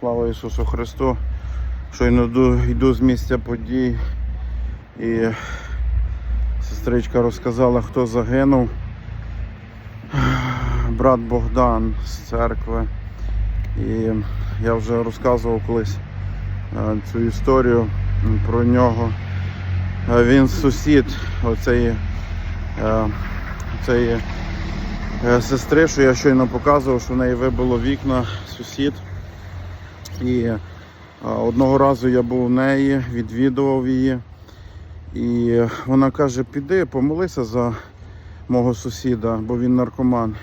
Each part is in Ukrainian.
Слава Ісусу Христу. Щойно йду, з місця подій і сестричка розказала, хто загинув. Брат Богдан з церкви. І я вже розказував колись е, цю історію про нього. Е, Він сусід оцеї, е, цієї сестри, що я щойно показував, що в неї вибило вікна сусід. І е, одного разу я був у неї, відвідував її. І вона каже, піди, помолися за мого сусіда, бо він наркоман.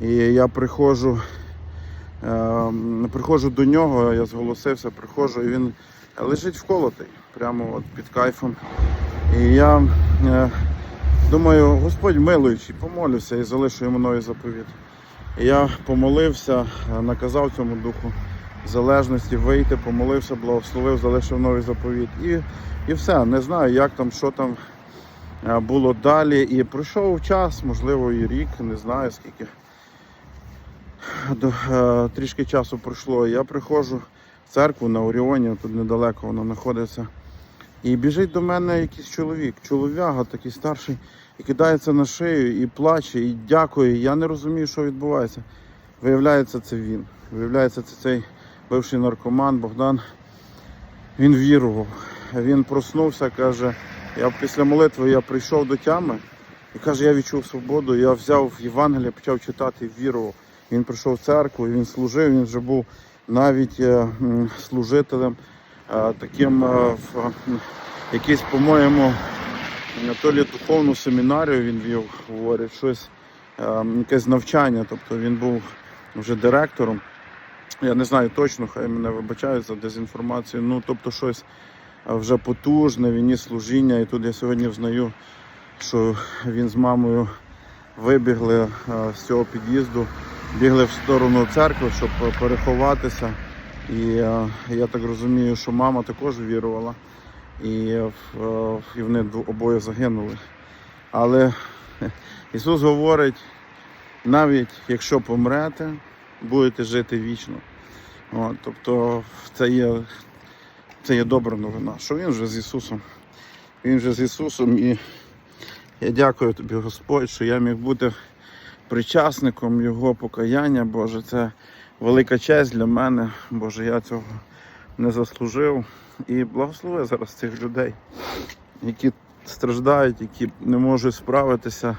І я приходжу, е, приходжу до нього, я зголосився, приходжу, і він лежить вколотий, прямо от під кайфом. І я е, думаю, Господь милуючий, помолюся і залишу йому новий заповіт. І я помолився, наказав цьому духу залежності вийти, помолився, благословив, залишив новий заповіт. І, і все, не знаю, як там, що там е, було далі. І пройшов час, можливо, і рік, не знаю скільки. Е, трішки часу пройшло. Я приходжу в церкву на Оріоні, тут недалеко вона знаходиться. І біжить до мене якийсь чоловік, чолов'яга такий старший, і кидається на шию, і плаче, і дякує. Я не розумію, що відбувається. Виявляється, це він. Виявляється, це цей бивший наркоман Богдан. Він вірував. Він проснувся, каже, я після молитви я прийшов до тями і каже, я відчув свободу, я взяв Євангелія, почав читати вірував. Він прийшов в церкву, він служив, він вже був навіть е, служителем е, таким е, в якийсь, по-моєму, то лі духовну семінарію він вів, говорить, щось, е, якесь навчання, тобто він був вже директором. Я не знаю точно, хай мене вибачають за дезінформацію. Ну, тобто щось вже потужне, він ніс служіння. І тут я сьогодні взнаю, що він з мамою вибігли з цього під'їзду, бігли в сторону церкви, щоб переховатися. І я так розумію, що мама також вірувала. І, і вони обоє загинули. Але Ісус говорить, навіть якщо помрете, будете жити вічно. От, тобто це є, це є добра новина, що він вже з Ісусом. Він вже з Ісусом і я дякую тобі, Господь, що я міг бути причасником Його покаяння, Боже, це велика честь для мене, Боже, я цього не заслужив. І благослови зараз цих людей, які страждають, які не можуть справитися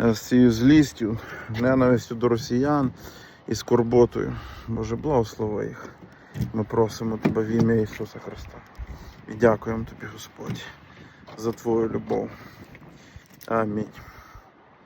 е, з цією злістю, ненавистю до росіян і скорботою. Боже, благослови їх. Ми просимо Тебе в ім'я Ісуса Христа. І дякуємо Тобі, Господь, за Твою любов. Амінь.